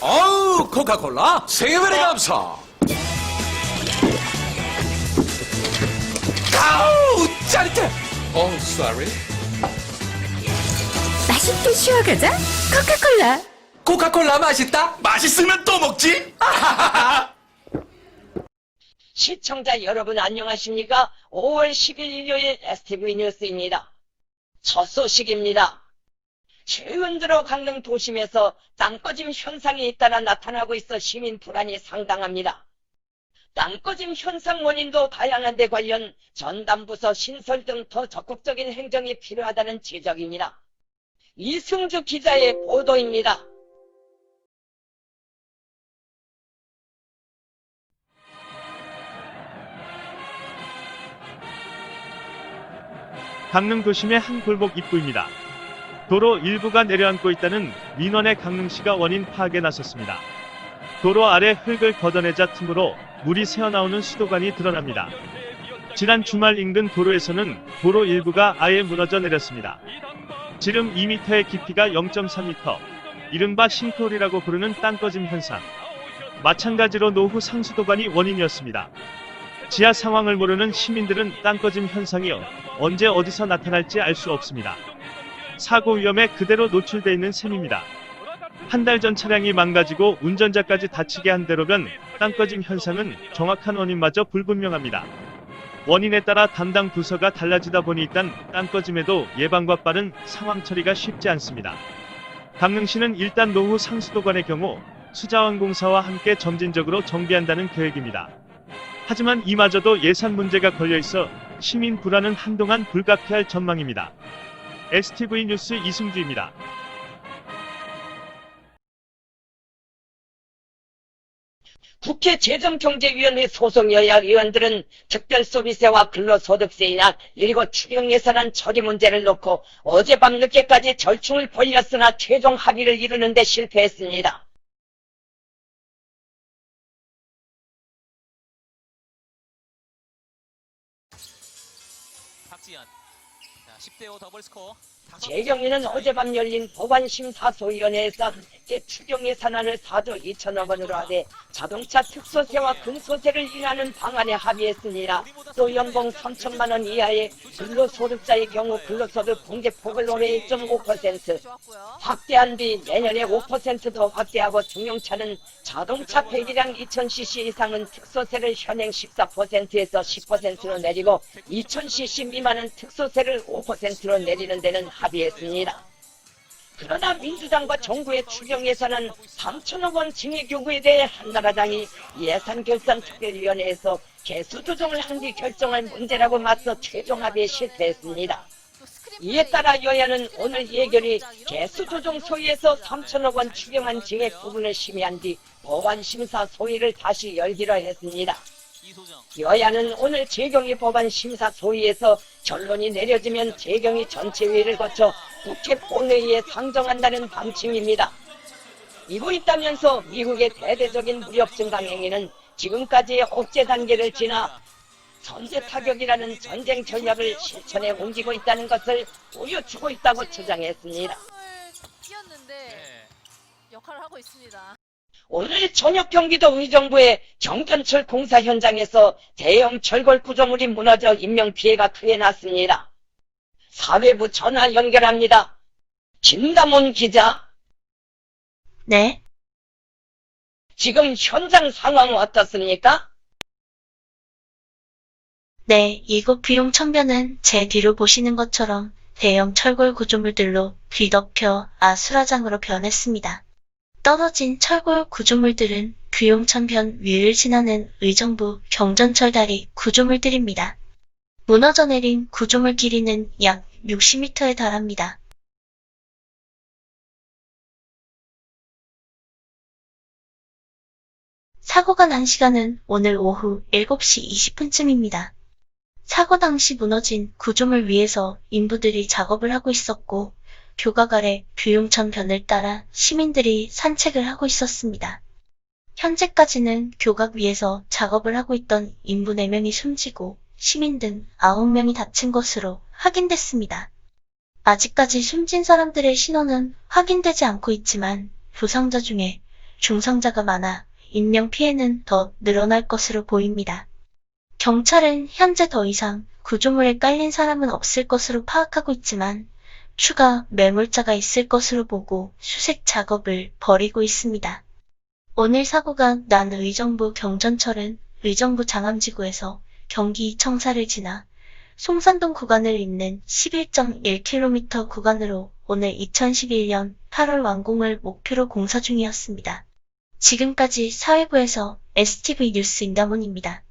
어우, 코카콜라, 세배의 감사. 아우, 짜릿해. 어, sorry. 맛있게 쉬어가자. 코카콜라. 코카콜라 맛있다? 맛있으면 또 먹지? 시청자 여러분 안녕하십니까? 5월 10일 일요일 STV 뉴스입니다. 첫 소식입니다. 최근 들어 강릉 도심에서 땅꺼짐 현상이 잇따라 나타나고 있어 시민 불안이 상당합니다. 땅꺼짐 현상 원인도 다양한데 관련 전담부서 신설 등 더 적극적인 행정이 필요하다는 지적입니다. 이승주 기자의 보도입니다. 강릉 도심의 한 골목 입구입니다. 도로 일부가 내려앉고 있다는 민원의 강릉시가 원인 파악에 나섰습니다. 도로 아래 흙을 걷어내자 틈으로 물이 새어나오는 수도관이 드러납니다. 지난 주말 인근 도로에서는 도로 일부가 아예 무너져 내렸습니다. 지름 2m의 깊이가 0.3m, 이른바 싱크홀이라고 부르는 땅꺼짐 현상. 마찬가지로 노후 상수도관이 원인이었습니다. 지하 상황을 모르는 시민들은 땅꺼짐 현상이 언제 어디서 나타날지 알 수 없습니다. 사고 위험에 그대로 노출돼 있는 셈입니다. 한 달 전 차량이 망가지고 운전자까지 다치게 한 대로변 땅꺼짐 현상은 정확한 원인마저 불분명합니다. 원인에 따라 담당 부서가 달라지다 보니 일단 땅꺼짐에도 예방과 빠른 상황 처리가 쉽지 않습니다. 강릉시는 일단 노후 상수도관의 경우 수자원공사와 함께 점진적으로 정비한다는 계획입니다. 하지만 이마저도 예산 문제가 걸려 있어 시민 불안은 한동안 불가피할 전망입니다. STV 뉴스 이승주입니다. 국회 재정경제위원회 소속 여야 의원들은 특별소비세와 근로소득세 인하 그리고 추경 예산안 처리 문제를 놓고 어젯밤 늦게까지 절충을 벌였으나 최종 합의를 이루는 데 실패했습니다. 10대5 더블 스코어. 다섯 재경위는 어젯밤 열린 법안심사소위원회에서 함께 추경 예산안을 4조 2천억 원으로 하되 자동차 특소세와 근소세를 인하는 방안에 합의했습니다. 또 연봉 3천만 원 이하의 근로소득자의 경우 근로소득 공제폭을 올해 1.5% 확대한 뒤 내년에 5%더 확대하고 중용차는 자동차 배기량 2000cc 이상은 특소세를 현행 14%에서 10%로 내리고 2000cc 미만은 특소세를 5%로 내리는 데는 합의했습니다. 그러나 민주당과 정부의 추경 예산은 3천억 원 징액 요구에 대해 한나라당이 예산결산특별위원회에서 개수 조정을 한 뒤 결정할 문제라고 맞서 최종 합의에 실패했습니다. 이에 따라 여야는 오늘 예결위 개수 조정 소위에서 3천억 원 추경안 징액 부분을 심의한 뒤 법안 심사 소위를 다시 열기로 했습니다. 여야는 오늘 재경위 법안 심사 소위에서 결론이 내려지면 재경위 전체회의를 거쳐 국회 본회의에 상정한다는 방침입니다. 이고 있다면서 미국의 대대적인 무력 증강 행위는 지금까지의 억제 단계를 지나 선제 타격이라는 전쟁 전략을 실천해 옮기고 있다는 것을 보여주고 있다고 주장했습니다. 을 뛰었는데 네. 역할을 하고 있습니다. 오늘 저녁 경기도 의정부의 정전철 공사 현장에서 대형 철골 구조물이 무너져 인명피해가 크게 났습니다. 사회부 전화 연결합니다. 김담원 기자, 네, 지금 현장 상황 어떻습니까? 네, 이곳 비용 청변은 제 뒤로 보시는 것처럼 대형 철골 구조물들로 뒤덮여 아수라장으로 변했습니다. 떨어진 철골 구조물들은 비용천변 위를 지나는 의정부 경전철 다리 구조물들입니다. 무너져 내린 구조물 길이는 약 60m에 달합니다. 사고가 난 시간은 오늘 오후 7시 20분쯤입니다. 사고 당시 무너진 구조물 위에서 인부들이 작업을 하고 있었고, 교각 아래 뷰용천 변을 따라 시민들이 산책을 하고 있었습니다. 현재까지는 교각 위에서 작업을 하고 있던 인부 4명이 숨지고 시민 등 9명이 다친 것으로 확인됐습니다. 아직까지 숨진 사람들의 신원은 확인되지 않고 있지만 부상자 중에 중상자가 많아 인명 피해는 더 늘어날 것으로 보입니다. 경찰은 현재 더 이상 구조물에 깔린 사람은 없을 것으로 파악하고 있지만 추가 매몰자가 있을 것으로 보고 수색 작업을 벌이고 있습니다. 오늘 사고가 난 의정부 경전철은 의정부 장암지구에서 경기 청사를 지나 송산동 구간을 잇는 11.1km 구간으로 오늘 2011년 8월 완공을 목표로 공사 중이었습니다. 지금까지 사회부에서 STV 뉴스 인다문입니다.